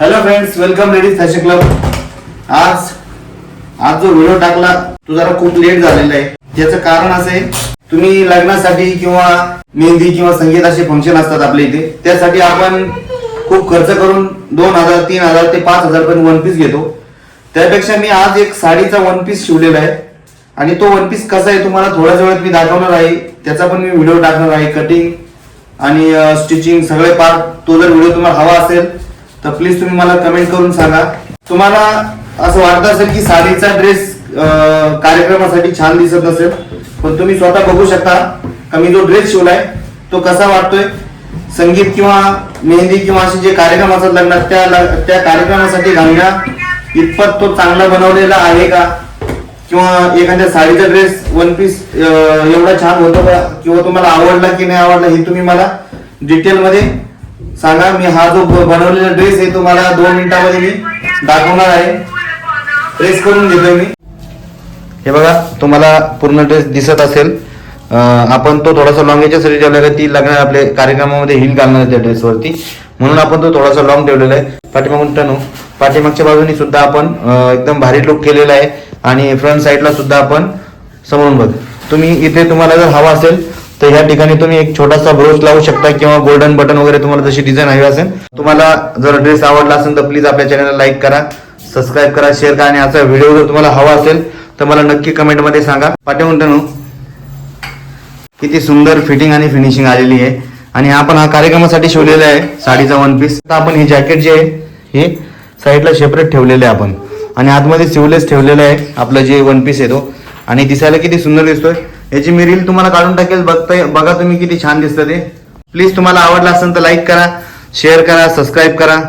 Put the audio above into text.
Hello friends welcome ladies fashion club आज आज जो व्हिडिओ टाकला तो जरा खूप लेट झालेला आहे. त्याचं कारण असं आहे तुम्ही लग्नासाठी किंवा मेहंदी किंवा संगीत असे फंक्शन असतात आपल्या इथे. त्यासाठी आपण खूप खर्च करून दोन हजार तीन हजार ते पाच हजार पर्यंत वन पीस घेतो. त्यापेक्षा मी आज एक साडीचा वन पीस शिवलेला आहे. आणि तो वन पीस कसा आहे तुम्हाला थोड्याच वेळात मी दाखवणार आहे. त्याचा पण मी व्हिडिओ टाकणार आहे कटिंग आणि स्टिचिंग सगळे पार्ट तो जर व्हिडिओ तुम्हाला हवा असेल तर प्लीज तुम्ही मला कमेंट करून सांगा. तुम्हाला असं वाटत असेल की साडीचा ड्रेस कार्यक्रमासाठी छान दिसत नसेल पण तुम्ही स्वतः बघू शकता. का मी जो ड्रेस शिवलाय तो कसा वाटतोय? संगीत किंवा मेहंदी किंवा असे जे कार्यक्रम असतात लग्नात त्या त्या कार्यक्रमासाठी घालण्या इतपत तो चांगला बनवलेला आहे का? किंवा एखाद्या साडीचा ड्रेस वन पीस एवढा छान होतो का? किंवा तुम्हाला आवडला की नाही आवडला हे तुम्ही मला डिटेलमध्ये सांगा मी हा जो बनवलेला ड्रेस आहे तो मला दोन मिनिटामध्ये मी दाखवणार आहे. प्रेस करून घेतोय मी. हे बघा तुम्हाला पूर्ण ड्रेस दिसत असेल. आपण तो थोडासा लॉंग याच्यासाठी ठेवला आहे ती लग्न आपल्या कार्यक्रमामध्ये हिल घालणार त्या ड्रेसवरती म्हणून आपण तो थोडासा लॉंग ठेवलेला आहे. पाठीमागून टनू पाठीमागच्या बाजूनी सुद्धा आपण एकदम भारी लुक केलेला आहे. आणि फ्रंट साईडला सुद्धा आपण समोरून बघ. तुम्ही इथे तुम्हाला जर हवा असेल तर ह्या ठिकाणी तुम्ही एक छोटासा ब्रोच लावू शकता किंवा गोल्डन बटन वगैरे तुम्हाला जशी डिझाईन हवी असेल. तुम्हाला जर ड्रेस आवडला असेल तर प्लीज आपल्या चॅनलला लाईक करा सबस्क्राईब करा शेअर करा आणि असा व्हिडिओ जर तुम्हाला हवा असेल तर मला नक्की कमेंटमध्ये सांगा. पाठवून टनू किती सुंदर फिटिंग आणि फिनिशिंग आलेली आहे. आणि आपण हा कार्यक्रमासाठी शिवलेला आहे साडीचा वन पीस आता आपण हे जॅकेट जे आहे हे साईडला सेपरेट ठेवलेलं आहे आपण. आणि आतमध्ये सिवलेस ठेवलेलं आहे. आपलं जे वन पीस आहे तो. आणि दिसायला किती सुंदर दिसतोय. याची मी रील तुम्हाला काढून टाकेल बघताय बघा तुम्ही किती छान दिसतं ते. प्लीज तुम्हाला आवडला असेल तर लाईक करा शेअर करा सबस्क्राईब करा.